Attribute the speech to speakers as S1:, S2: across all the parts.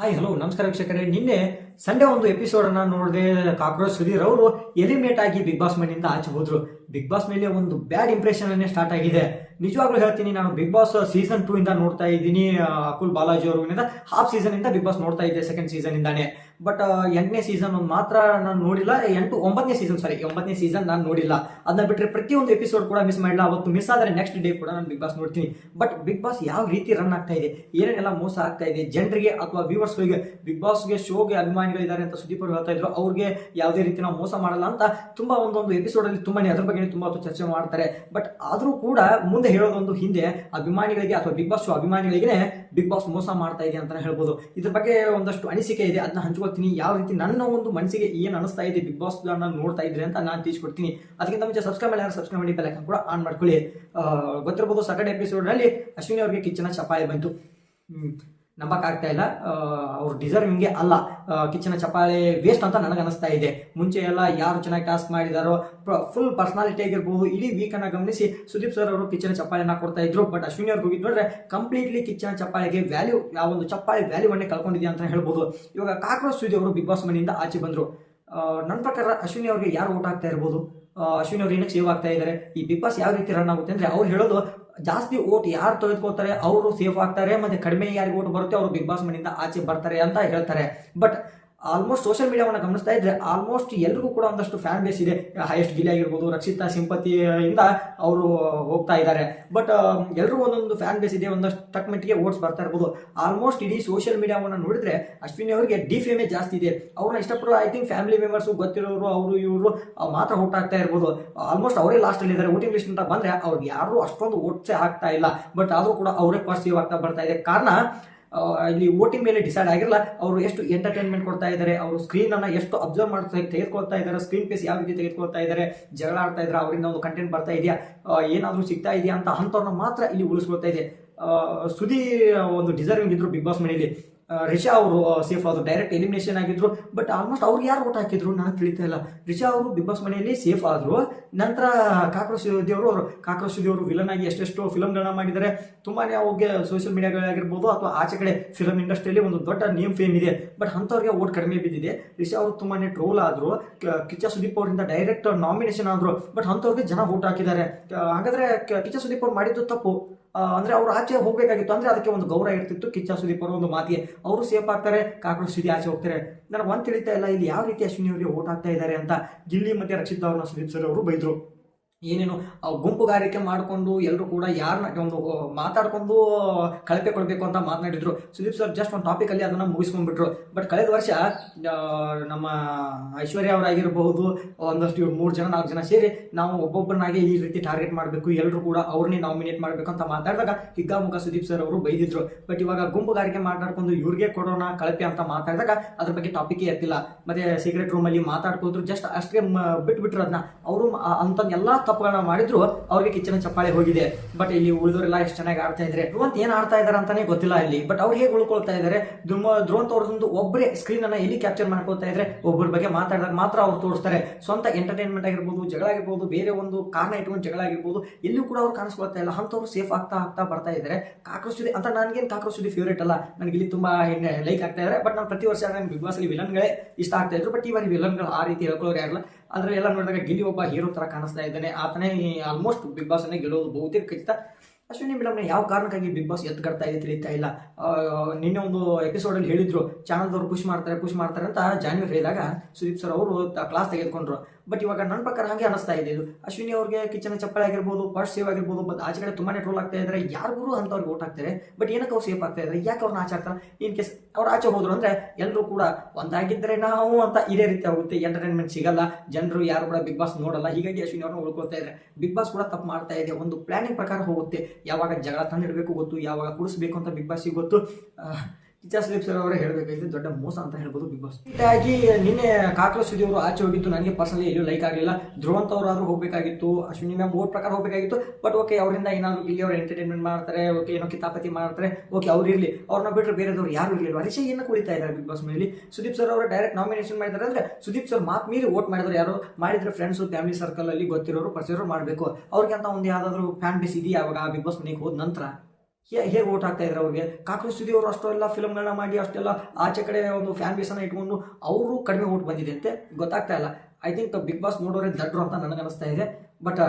S1: Hi hello ನಮಸ್ಕಾರ ವೀಕ್ಷಕರೇ. ನಿನ್ನೆ ಸಂಡೇ ಒಂದು ಎಪಿಸೋಡ್ ಅನ್ನ ನೋಡಿದೆ ಕಾಕ್ರೋಚ್ ಸುಧೀರ್ ಅವರು ಎಲಿಮಿನೇಟ್ ಆಗಿ ಬಿಗ್ ಬಾಸ್ ಮನೆಯಿಂದ ಆಚೆ ಹೋದ್ರು. ಬಿಗ್ ಬಾಸ್ ಮೇಲೆ ಒಂದು ಬ್ಯಾಡ್ ಇಂಪ್ರೆಷನ್ ಅನ್ನೇ ಸ್ಟಾರ್ಟ್ ಆಗಿದೆ. ನಿಜವಾಗ್ಲೂ ಹೇಳ್ತೀನಿ, ನಾನು ಬಿಗ್ ಬಾಸ್ ಸೀಸನ್ ಟೂ ಇಂದ ನೋಡ್ತಾ ಇದ್ದೀನಿ ಅಕುಲ್ ಬಾಲಾಜಿ ಅವರು ಹಾಫ್ ಸೀಸನ್ ಇಂದ ಬಿಗ್ ಬಾಸ್ ನೋಡ್ತಾ ಇದ್ದೆ ಸೆಕೆಂಡ್ ಸೀಸನ್ ಇಂದಾನೆ. ಬಟ್ ಎಂಟನೇ ಸೀಸನ್ ಮಾತ್ರ ನಾನು ನೋಡಿಲ್ಲ ಎಂಟು ಒಂಬತ್ತನೇ ಸೀಸನ್ ಸಾರಿ ಒಂಬತ್ತನೇ ಸೀಸನ್ ನಾನು ನೋಡಿಲ್ಲ. ಅದನ್ನ ಬಿಟ್ಟರೆ ಪ್ರತಿಯೊಂದು ಎಪಿಸೋಡ್ ಕೂಡ ಮಿಸ್ ಮಾಡಿಲ್ಲ ಅವತ್ತು ಮಿಸ್ ಆದರೆ ನೆಕ್ಸ್ಟ್ ಡೇ ಕೂಡ ನಾನು ಬಿಗ್ ಬಾಸ್ ನೋಡ್ತೀನಿ. ಬಟ್ ಬಿಗ್ ಬಾಸ್ ಯಾವ ರೀತಿ ರನ್ ಆಗ್ತಾ ಇದೆ, ಏನೇನೆಲ್ಲ ಮೋಸ ಆಗ್ತಾ ಇದೆ, ಜನರಿಗೆ ಅಥವಾ ವ್ಯೂವರ್ಸ್ಗಳಿಗೆ ಬಿಗ್ ಬಾಸ್ಗೆ ಶೋಗೆ ಅಭಿಮಾನಿಗಳಿದ್ದಾರೆ ಅಂತ ಸುದೀಪ್ ಅವರು ಹೇಳ್ತಾ ಇದ್ರು, ಅವ್ರಿಗೆ ಯಾವುದೇ ರೀತಿ ನಾವು ಮೋಸ ಮಾಡಲ್ಲ ಅಂತ ತುಂಬಾ ಒಂದೊಂದು ಎಪಿಸೋಡ್ ಅಲ್ಲಿ ತುಂಬಾನೇ ಅದ್ರ ಬಗ್ಗೆ ತುಂಬಾ ಚರ್ಚೆ ಮಾಡ್ತಾರೆ. ಬಟ್ ಆದರೂ ಕೂಡ ಮುಂದೆ ಹೇಳೋದೊಂದು ಹಿಂದೆ ಅಭಿಮಾನಿಗಳಿಗೆ ಅಥವಾ ಬಿಗ್ ಬಾಸ್ ಅಭಿಮಾನಿಗಳಿಗೆ ಬಿಗ್ ಬಾಸ್ ಮೋಸ ಮಾಡ್ತಾ ಇದೆ ಅಂತ ಹೇಳ್ಬೋದು. ಇದ್ರ ಬಗ್ಗೆ ಒಂದಷ್ಟು ಅನಿಸಿಕೆ ಇದೆ. ಅದನ್ನ ಹಂಚ್ಕೊಳ್ತೀನಿ. ಯಾವ ರೀತಿ ನನ್ನ ಒಂದು ಮನಸ್ಸಿಗೆ ಏನ್ ಅನಿಸ್ತಾ ಇದೆ ಬಿಗ್ ಬಾಸ್ ನೋಡ್ತಾ ಇದ್ರೆ ಅಂತ ನಾನು ತಿಳಿಸ್ಕೊಡ್ತೀನಿ. ಅದಕ್ಕಿಂತ ಮುಂಚೆ ಸಬ್ಸ್ಕ್ರೈಬ್ ಮಾಡಿ ಸಬ್ಸ್ಕ್ರೈಬ್ ಮಾಡಿ ಬೆಲ್ ಕೂಡ ಆನ್ ಮಾಡ್ಕೊಳ್ಳಿ. ಗೊತ್ತಿರಬಹುದು ಸೆಕೆಂಡ್ ಎಪಿಸೋಡ್ನಲ್ಲಿ ಅಶ್ವಿನಿ ಅವರಿಗೆ ಕಿಚ್ಚನ ಚಪಾಯಿ ಬಂತು. ನಂಬಕ್ಕಾಗ್ತಾ ಇಲ್ಲ. ಅವ್ರ ಡಿಸರ್ವಿಂಗ್ಗೆ ಅಲ್ಲ. ಕಿಚನ್ ಚಪಾಳಿ ವೇಸ್ಟ್ ಅಂತ ನನಗೆ ಅನಿಸ್ತಾ ಇದೆ. ಮುಂಚೆ ಎಲ್ಲ ಯಾರು ಚೆನ್ನಾಗಿ ಟಾಸ್ಕ್ ಮಾಡಿದಾರೋ ಫುಲ್ ಪರ್ಸನಾಲಿಟಿ ಆಗಿರ್ಬೋದು, ಇಡೀ ವೀಕ್ ಅನ್ನ ಗಮನಿಸಿ ಸುದೀಪ್ ಸರ್ ಅವರು ಕಿಚ್ಚನ ಚಪ್ಪಾಳಿನ ಕೊಡ್ತಾ ಇದ್ರು. ಬಟ್ ಅಶ್ವಿನಿ ಅವ್ರಿಗೆ ಹೋಗಿದ್ ನೋಡ್ರೆ ಕಂಪ್ಲೀಟ್ಲಿ ಕಿಚನ್ ಚಪ್ಪಾಳಿಗೆ ವ್ಯಾಲ್ಯೂ ಯಾವ ಒಂದು ಚಪ್ಪಾಳಿ ವ್ಯಾಲ್ಯೂವನ್ನೇ ಕಳ್ಕೊಂಡಿದೆ ಅಂತ ಹೇಳ್ಬೋದು. ಇವಾಗ ಕಾಕ್ರೋಚ್ ಸುದ್ದಿ ಅವರು ಬಿಗ್ ಬಾಸ್ ಮನೆಯಿಂದ ಆಚೆ ಬಂದ್ರು. ನನ್ನ ಪ್ರಕಾರ ಅಶ್ವಿನಿ ಅವ್ರಿಗೆ ಯಾರು ಓಟ್ ಆಗ್ತಾ ಇರ್ಬೋದು? ಅಶ್ವಿನಿ ಅವರು ಏನಕ್ಕೆ ಸೇವ್ ಆಗ್ತಾ ಇದ್ದಾರೆ ಈ ಬಿಗ್ ಬಾಸ್ ಯಾವ ರೀತಿ ರನ್ ಆಗುತ್ತೆ ಅಂದ್ರೆ ಅವ್ರು ಹೇಳೋದು ಜಾಸ್ತಿ ಓಟ್ ಯಾರು ತೆಗೆದುಕೊಳ್ತಾರೆ, ಅವರು ಸೇಫ್ ಆಗ್ತಾರೆ, ಮತ್ತೆ ಕಡಿಮೆ ಯಾರಿಗೆ ಓಟ್ ಬರುತ್ತೆ, ಅವರು ಬಿಗ್ ಬಾಸ್ ಮನೆಯಿಂದ ಆಚೆ ಬರ್ತಾರೆ ಅಂತ ಹೇಳ್ತಾರೆ. ಬಟ್ ಆಲ್ಮೋಸ್ಟ್ ಸೋಷಿಯಲ್ ಮೀಡಿಯಾವನ್ನು ಗಮನಿಸ್ತಾ ಇದ್ರೆ ಆಲ್ಮೋಸ್ಟ್ ಎಲ್ರಿಗೂ ಕೂಡ ಒಂದಷ್ಟು ಫ್ಯಾನ್ ಬೇಸ್ ಇದೆ. ಹೈಯೆಸ್ಟ್ ಗಿಲಿ ಆಗಿರ್ಬೋದು, ರಕ್ಷಿತಾ ಸಿಂಪತಿಯಿಂದ ಅವರು ಹೋಗ್ತಾ ಇದ್ದಾರೆ ಬಟ್ ಎಲ್ಲರೂ ಒಂದೊಂದು ಫ್ಯಾನ್ ಬೇಸ್ ಇದೆ, ಒಂದಷ್ಟು ತಕ್ಕ ಮಟ್ಟಿಗೆ ಓಟ್ಸ್ ಬರ್ತಾ ಇರ್ಬೋದು. ಆಲ್ಮೋಸ್ಟ್ ಇಡೀ ಸೋಷಿಯಲ್ ಮೀಡಿಯಾವನ್ನು ನೋಡಿದ್ರೆ ಅಶ್ವಿನಿ ಅವರಿಗೆ ಡಿ ಫೇಮೇ ಜಾಸ್ತಿ ಇದೆ. ಅವ್ರನ್ನ ಇಷ್ಟಪಡೋ ಐ ಥಿಂಕ್ ಫ್ಯಾಮಿಲಿ ಮೆಂಬರ್ಸ್ ಗೊತ್ತಿರೋರು, ಅವರು, ಇವರು ಮಾತ್ರ ಓಟ್ ಆಗ್ತಾ ಇರ್ಬೋದು. ಆಲ್ಮೋಸ್ಟ್ ಅವರೇ ಲಾಸ್ಟ್ ಅಲ್ಲಿ ಇದ್ದಾರೆ ವೋಟಿಂಗ್ ಲಿಸ್ಟ್ ಅಂತ ಬಂದ್ರೆ ಅವ್ರಿಗೆ ಯಾರು ಅಷ್ಟೊಂದು ಓಟ್ಸೇ ಆಗ್ತಾ ಇಲ್ಲ. ಬಟ್ ಆದರೂ ಕೂಡ ಅವರೇ ಪಾಸಿಟಿವ್ ಆಗ್ತಾ ಬರ್ತಾ ಇದೆ. ಕಾರಣ ಇಲ್ಲಿ ಓಟಿಂಗ್ ಮೇಲೆ ಡಿಸೈಡ್ ಆಗಿರಲ್ಲ, ಅವರು ಎಷ್ಟು ಎಂಟರ್ಟೈನ್ಮೆಂಟ್ ಕೊಡ್ತಾ ಇದ್ದಾರೆ ಅವರು ಸ್ಕ್ರೀನ್ ಅನ್ನ ಎಷ್ಟು ಅಬ್ಸರ್ವ್ ಮಾಡ್ತಾ ತೆಗೆದುಕೊಳ್ತಾ ಇದ್ದಾರೆ ಸ್ಕ್ರೀನ್ ಪೇಸ್ ಯಾವ ರೀತಿ ತೆಗೆದುಕೊಳ್ತಾ ಇದ್ದಾರೆ, ಜಗಳ ಆಡ್ತಾ ಇದ್ದಾರೆ ಅವರಿಂದ ಒಂದು ಕಂಟೆಂಟ್ ಬರ್ತಾ ಇದೆಯಾ ಏನಾದರೂ ಸಿಗ್ತಾ ಇದೆಯಾ ಅಂತ ಅಂಥವ್ರನ್ನ ಮಾತ್ರ ಇಲ್ಲಿ ಉಳಿಸ್ಕೊಳ್ತಾ ಇದೆ. ಸುದಿ, ಒಂದು ಡಿಸರ್ವಿಂಗ್ ಇದ್ರು ಬಿಗ್ ಬಾಸ್ ಮನೆಯಲ್ಲಿ. ರಿಷಾ ಅವರು ಸೇಫ್ ಆದ್ರು ಡೈರೆಕ್ಟ್ ಎಲಿಮಿನೇಷನ್ ಆಗಿದ್ರು ಬಟ್ ಆಲ್ಮೋಸ್ಟ್ ಅವ್ರು ಯಾರು ಓಟ್ ಹಾಕಿದ್ರು ನನಗೆ ತಿಳಿತಾ ಇಲ್ಲ. ರಿಷಾ ಅವರು ಬಿಗ್ ಬಾಸ್ ಮನೆಯಲ್ಲಿ ಸೇಫ್ ಆದ್ರು. ನಂತರ ಕಾಕ್ರೋಚ್ ದೇವರು ಅವರು ಕಾಕ್ರೋಚ್ ದೇವರು ವಿಲನ್ ಆಗಿ ಎಷ್ಟೆಷ್ಟು ಫಿಲಮ್ಗಳನ್ನ ಮಾಡಿದ್ದಾರೆ ತುಂಬಾನೇ ಅವ್ರಿಗೆ ಸೋಷಿಯಲ್ ಮೀಡಿಯಾಗಳಾಗಿರ್ಬೋದು ಅಥವಾ ಆಚೆ ಕಡೆ ಫಿಲಮ್ ಇಂಡಸ್ಟ್ರಿಯಲ್ಲಿ ಒಂದು ದೊಡ್ಡ ನೇಮ್ ಫೇಮ್ ಇದೆ. ಬಟ್ ಅಂಥವ್ರಿಗೆ ಓಟ್ ಕಡಿಮೆ ಬಿದ್ದಿದೆ. ರಿಷಾ ಅವರು ತುಂಬಾನೇ ಟ್ರೋಲ್ ಆದ್ರು. ಕಿಚ್ಚ ಸುದೀಪ್ ಅವರಿಂದ ಡೈರೆಕ್ಟ್ ನಾಮಿನೇಷನ್ ಆದ್ರು. ಬಟ್ ಅಂಥವ್ರಿಗೆ ಜನ ಓಟ್ ಹಾಕಿದ್ದಾರೆ. ಹಾಗಾದ್ರೆ ಕಿಚ್ಚ ಸುದೀಪ್ ಅವ್ರು ಮಾಡಿದ್ದು ತಪ್ಪು. ಅಂದ್ರೆ ಅವ್ರು ಆಚೆ ಹೋಗ್ಬೇಕಾಗಿತ್ತು ಅಂದ್ರೆ ಅದಕ್ಕೆ ಒಂದು ಗೌರವ ಇರ್ತಿತ್ತು. ಕಿಚ್ಚ ಸುದೀಪ್ ಅವರ ಒಂದು ಮಾತಿಗೆ, ಅವರು ಸೇಫ್ ಆಗ್ತಾರೆ, ಕಾಕ್ರೋಚ್ ಸುದ್ದಿ ಆಚೆ ಹೋಗ್ತಾರೆ. ನನಗೆ ಒಂದು ತಿಳಿತಾ ಇಲ್ಲ, ಇಲ್ಲಿ ಯಾವ ರೀತಿ ಅಶ್ವಿನಿ ಅವರಿಗೆ ಓಟ್ ಆಗ್ತಾ ಇದ್ದಾರೆ ಅಂತ ಗಿಲ್ಲಿ ಮತ್ತೆ ರಕ್ಷಿತ್ ಅವ್ರನ್ನ ಸುದೀಪ್ ಸರ್ ಅವರು ಬೈದ್ರು. ಏನೇನು ಗುಂಪುಗಾರಿಕೆ ಮಾಡಿಕೊಂಡು ಎಲ್ಲರೂ ಕೂಡ ಯಾರನ್ನ ಒಂದು ಮಾತಾಡ್ಕೊಂಡು ಕಳಪೆ ಕೊಡಬೇಕು ಅಂತ ಮಾತನಾಡಿದ್ರು. ಸುದೀಪ್ ಸರ್ ಜಸ್ಟ್ ಒಂದು ಟಾಪಿಕ್ ಅಲ್ಲಿ ಅದನ್ನ ಮುಗಿಸ್ಕೊಂಡ್ಬಿಟ್ರು. ಬಟ್ ಕಳೆದ ವರ್ಷ ನಮ್ಮ ಐಶ್ವರ್ಯ ಅವರಾಗಿರಬಹುದು, ಒಂದಷ್ಟು ಮೂರು ಜನ, ನಾಲ್ಕು ಜನ ಸೇರಿ ನಾವು ಒಬ್ಬೊಬ್ಬರನ್ನಾಗಿ ಈ ರೀತಿ ಟಾರ್ಗೆಟ್ ಮಾಡಬೇಕು ಎಲ್ಲರೂ ಕೂಡ ಅವ್ರನ್ನೇ ನಾಮಿನೇಟ್ ಮಾಡಬೇಕು ಅಂತ ಮಾತಾಡಿದಾಗ ಹಿಗ್ಗಾಮುಖ ಸುದೀಪ್ ಸರ್ ಅವರು ಬೈದಿದ್ರು. ಬಟ್ ಇವಾಗ ಗುಂಪುಗಾರಿಕೆ ಮಾತಾಡ್ಕೊಂಡು ಇವ್ರಿಗೆ ಕೊಡೋಣ, ಕಳಪೆ ಅಂತ ಮಾತಾಡಿದಾಗ ಅದ್ರ ಬಗ್ಗೆ ಟಾಪಿಕ್ ಎತ್ತಿಲ್ಲ. ಮತ್ತೆ ಸೀಕ್ರೆಟ್ ರೂಮ್ ಅಲ್ಲಿ ಮಾತಾಡ್ಕೋದ್ರು ಜಸ್ಟ್ ಅಷ್ಟೇ ಬಿಟ್ಬಿಟ್ರು ಅದನ್ನ ಅವರು ಅಂತ ಎಲ್ಲಾ ತಪ್ಪುಗಳನ್ನ ಮಾಡಿದ್ರು ಅವ್ರಿಗೆ ಕಿಚ್ಚನ ಚಪ್ಪಾಳೆ ಹೋಗಿದೆ. ಬಟ್ ಇಲ್ಲಿ ಉಳಿದವರೆಲ್ಲ ಎಷ್ಟು ಚೆನ್ನಾಗಿ ಆಡ್ತಾ ಇದ್ದಾರೆ ಧ್ರುವಂತ್ ಏನ್ ಆಡ್ತಾ ಇದಾರೆ ಅಂತಾನೆ ಗೊತ್ತಿಲ್ಲ ಇಲ್ಲಿ. ಬಟ್ ಅವ್ರು ಹೇಗೆ ಉಳ್ಕೊಳ್ತಾ ಇದ್ದಾರೆ ಧ್ರುವ ಧ್ರುವಂತ್ ಅವ್ರದೊಂದು ಒಬ್ಬರೇ ಸ್ಕ್ರೀನ್ ಅನ್ನ ಎಲ್ಲಿ ಕ್ಯಾಪ್ಚರ್ ಮಾಡ್ಕೊಳ್ತಾ ಇದ್ರೆ. ಒಬ್ಬರ ಬಗ್ಗೆ ಮಾತಾಡಿದಾಗ ಮಾತ್ರ ಅವ್ರು ತೋರಿಸ್ತಾರೆ. ಸ್ವಂತ ಎಂಟರ್ಟೈನ್ಮೆಂಟ್ ಆಗಿರ್ಬೋದು, ಜಗಳ ಆಗಿರ್ಬೋದು, ಬೇರೆ ಒಂದು ಕಾರಣ ಇಟ್ಕೊಂಡು ಜಗಳ ಆಗಿರ್ಬೋದು ಎಲ್ಲೂ ಕೂಡ ಅವ್ರು ಕಾಣಿಸ್ಕೊಳ್ತಾ ಇಲ್ಲ. ಅಂಥವ್ರು ಸೇಫ್ ಆಗ್ತಾ ಆಗ್ತಾ ಬರ್ತಾ ಇದ್ದಾರೆ ಕಾಕ್ರೋಚ್ ಅಂತ ನನಗೇನು ಕಾಕ್ರೋಚ್ ಸುದ್ದಿ ಫೇವ್ರೇಟ್ ಅಲ್ಲ. ನನಗೆ ಇಲ್ಲಿ ತುಂಬಾ ಲೈಕ್ ಆಗ್ತಾ ಇದ್ದಾರೆ ಬಟ್ ನಾನು ಪ್ರತಿ ವರ್ಷ ನನಗೆ ಬಿಗ್ ಬಾಸ್ ಅಲ್ಲಿ ವಿಲನ್ಗಳೇ ಇಷ್ಟ ಆಗ್ತಾ ಇದ್ರು. ಬಟ್ ಈ ಬಾರಿ ವಿಲನ್ಗಳು ಆ ರೀತಿ ಹೇಳ್ಕೊಳ್ಳೋರು ಯಾರಲ್ಲ. ಆದ್ರೆ ಎಲ್ಲ ನೋಡಿದಾಗ ಗಿಲ್ಲಿ ಒಬ್ಬ ಹೀರೋ ತರ ಕಾಣಿಸ್ತಾ ಇದ್ದಾನೆ. ಆತನೇ ಆಲ್ಮೋಸ್ಟ್ ಬಿಗ್ ಬಾಸ್ ಅನ್ನೇ ಗೆಲ್ಲೋದು ಬಹುತೇಕ ಖಚಿತ. ಅಶ್ವಿನಿ ಮೇಡಮ್ನ ಯಾವ ಕಾರಣಕ್ಕಾಗಿ ಬಿಗ್ ಬಾಸ್ ಎತ್ಕಡ್ತಾ ಇದೆ ತಿಳಿತಾ ಇಲ್ಲ. ನಿನ್ನೆ ಒಂದು ಎಪಿಸೋಡ್ ಅಲ್ಲಿ ಹೇಳಿದ್ರು ಚಾನಲ್ದವ್ರು ಪುಷ್ ಮಾಡ್ತಾರೆ ಪುಷ್ ಮಾಡ್ತಾರೆ ಅಂತ ಜಾನ್ವರಿ ಹೇಳಿದಾಗ ಸುದೀಪ್ ಸರ್ ಅವರು ಕ್ಲಾಸ್ ತೆಗೆದುಕೊಂಡ್ರು. ಬಟ್ ಇವಾಗ ನನ್ನ ಪ್ರಕಾರ ಹಾಗೆ ಅನಿಸ್ತಾ ಇದೆ ಇದು. ಅಶ್ವಿನಿ ಅವ್ರಿಗೆ ಕಿಚನ್ ಚಪ್ಪಳೆ ಆಗಿರ್ಬೋದು ಪರ್ಸ್ ಸೇವ್ ಆಗಿರ್ಬೋದು ಬಟ್ ಆಚೆ ಕಡೆ ತುಂಬಾನೇ ಟ್ರೋಲ್ ಆಗ್ತಾ ಇದ್ದಾರೆ ಯಾರಿಗೂ ಅಂತವ್ರಿಗೆ ಓಟ್ ಹಾಕ್ತಾರೆ. ಬಟ್ ಏನಕ್ಕೆ ಅವ್ರು ಸೇಫ್ ಆಗ್ತಾ ಇದ್ದಾರೆ ಯಾಕೆ ಅವ್ರನ್ನ ಆಚೆ ಇನ್ ಕೇಸ್ ಅವ್ರು ಆಚೆ ಹೋದ್ರು ಅಂದ್ರೆ ಎಲ್ಲರೂ ಕೂಡ ಒಂದಾಗಿದ್ರೆ ನಾವು ಅಂತ ಇದೇ ರೀತಿ ಆಗುತ್ತೆ. ಎಂಟರ್ಟೈನ್ಮೆಂಟ್ ಸಿಗಲ್ಲ. ಜನರು ಯಾರು ಕೂಡ ಬಿಗ್ ಬಾಸ್ ನೋಡಲ್ಲ. ಹೀಗಾಗಿ ಅಶ್ವಿನಿ ಅವ್ರನ್ನ ಉಳ್ಕೊಳ್ತಾ ಇದ್ದಾರೆ ಬಿಗ್ ಬಾಸ್ ಕೂಡ ತಪ್ಪು ಮಾಡ್ತಾ ಇದೆ. ಒಂದು ಪ್ಲಾನಿಂಗ್ ಪ್ರಕಾರ ಹೋಗುತ್ತೆ. ಯಾವಾಗ ಜಗಳ ತಂದಿಡಬೇಕು ಗೊತ್ತು, ಯಾವಾಗ ಕುಡಿಸ್ಬೇಕು ಅಂತ ಬಿಗ್ ಬಾಸ್ಗೆ ಗೊತ್ತು. ಸುದೀಪ್ ಸರ್ ಅವರೇ ಹೇಳಬೇಕಾಗಿದೆ ದೊಡ್ಡ ಮೋಸ ಅಂತ ಹೇಳ್ಬೋದು ಬಿಗ್ ಬಾಸ್ ಹೀಗಾಗಿ, ನಿನ್ನೆ ಕಾಕ್ರೋಚ್ ಅವರು ಆಚೆ ಹೋಗಿತ್ತು. ನನಗೆ ಪರ್ಸನಲಿ ಎಲ್ಲೂ ಲೈಕ್ ಆಗಲಿಲ್ಲ. ಧ್ರುವಂತ ಅವರಾದ್ರೂ ಹೋಗಬೇಕಾಗಿತ್ತು, ಅಶ್ವಿನಿ ಮ್ಯಾಮ್ ಓಟ್ ಪ್ರಕಾರ ಹೋಗಬೇಕಾಗಿತ್ತು. ಬಟ್ ಓಕೆ ಅವರಿಂದ ಏನಾದ್ರು ಇಲ್ಲಿ ಅವರು ಎಂಟರ್ಟೈನ್ಮೆಂಟ್ ಮಾಡ್ತಾರೆ ಓಕೆ ಏನೋ ಕಿತಾಪತಿ ಮಾಡ್ತಾರೆ ಓಕೆ ಅವ್ರು ಇರಲಿ. ಅವ್ರನ್ನ ಬಿಟ್ಟರೆ ಬೇರೆದವ್ರು ಯಾರು ಇರಲಿಲ್ಲ ಹರೀಶ್ ಕುಳಿತಾ ಇದ್ದಾರೆ ಬಿಗ್ ಬಾಸ್ ಮೇಲೆ ಸುದೀಪ್ ಸರ್ ಅವರು ಡೈರೆಕ್ಟ್ ನಾಮಿನೇಷನ್ ಮಾಡಿದ್ದಾರೆ ಅಂದ್ರೆ, ಸುದೀಪ್ ಸರ್ ಮಾತು ಮೀರಿ ಓಟ್ ಮಾಡಿದ್ರು ಯಾರು? ಮಾಡಿದ್ರೆ ಫ್ರೆಂಡ್ಸು ಫ್ಯಾಮಿಲಿ ಸರ್ಕಲ್ ಅಲ್ಲಿ ಗೊತ್ತಿರೋರು, ಪರಿಚಯರು ಮಾಡಬೇಕು. ಅವ್ರಿಗೆ ಅಂತ ಒಂದು ಯಾವ್ದಾದ್ರು ಫ್ಯಾನ್ ಬೇಸ್ ಇದೆಯಾ ಅವಾಗ ಬಿಗ್ ಬಾಸ್ ಮನೆಗೆ ಹೋದ ನಂತರ? ಹೇಗೆ ಓಟ್ ಹಾಕ್ತಾ ಇದ್ದಾರೆ ಅವ್ರಿಗೆ? ಕಾಕ್ರೋಚ್ ಸುದಿ ಅವರು ಅಷ್ಟೆಲ್ಲ ಫಿಲ್ಮ್ಗಳನ್ನ ಮಾಡಿ ಅಷ್ಟೆಲ್ಲ ಆಚೆ ಕಡೆ ಒಂದು ಫ್ಯಾನ್ ಬೇಸನ್ನ ಇಟ್ಕೊಂಡು ಅವರು ಕಡಿಮೆ ಓಟ್ ಬಂದಿದೆ ಅಂತೆ ಗೊತ್ತಾಗ್ತಾ ಇಲ್ಲ. ಐ ಥಿಂಕ್ ಬಿಗ್ ಬಾಸ್ ನೋಡೋರೆ ದಡ್ರು ಅಂತ ನನಗೆ ಅನಿಸ್ತಾ ಇದೆ. ಬಟ್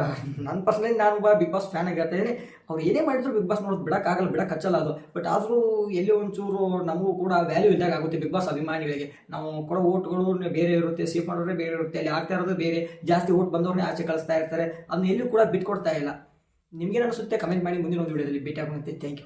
S1: ನನ್ನ ಪರ್ಸನಲಿ ನಾನು ಬಾ ಬಿಗ್ ಬಾಸ್ ಫ್ಯಾನ್ ಆಗಿ ಹೇಳ್ತಾ ಇದ್ದೀನಿ. ಅವ್ರು ಏನೇ ಮಾಡಿದ್ರು ಬಿಗ್ ಬಾಸ್ ನೋಡೋದು ಬಿಡಕ್ಕಾಗಲ್ಲ ಬಿಡಕ್ಕೆ ಹಚ್ಚಲ್ಲ ಅದು. ಬಟ್ ಆದರೂ ಎಲ್ಲಿ ಒಂಚೂರು ನಮಗೂ ಕೂಡ ವ್ಯಾಲ್ಯೂ ಇದ್ದಾಗ ಆಗುತ್ತೆ ಬಿಗ್ ಬಾಸ್ ಅಭಿಮಾನಿಗಳಿಗೆ. ನಾವು ಕೊಡೋ ಓಟ್ಗಳು ಬೇರೆ ಇರುತ್ತೆ ಸೇಫ್ ಮಾಡೋರೇ ಬೇರೆ ಇರುತ್ತೆ, ಅಲ್ಲಿ ಆಗ್ತಾ ಇರೋದು ಬೇರೆ. ಜಾಸ್ತಿ ಓಟ್ ಬಂದವ್ರನ್ನೇ ಆಚೆ ಕಳಿಸ್ತಾ ಇರ್ತಾರೆ. ಅದನ್ನ ಎಲ್ಲೂ ಕೂಡ ಬಿಟ್ಕೊಡ್ತಾ ಇಲ್ಲ. ನಿಮ್ಗೇನು ಅನಿಸುತ್ತೆ ಕಮೆಂಟ್ ಮಾಡಿ ಮುಂದಿನ ಒಂದು ವಿಡಿಯೋದಲ್ಲಿ ಭೇಟಿ ಆಗುವಂತೆ ಥ್ಯಾಂಕ್ ಯು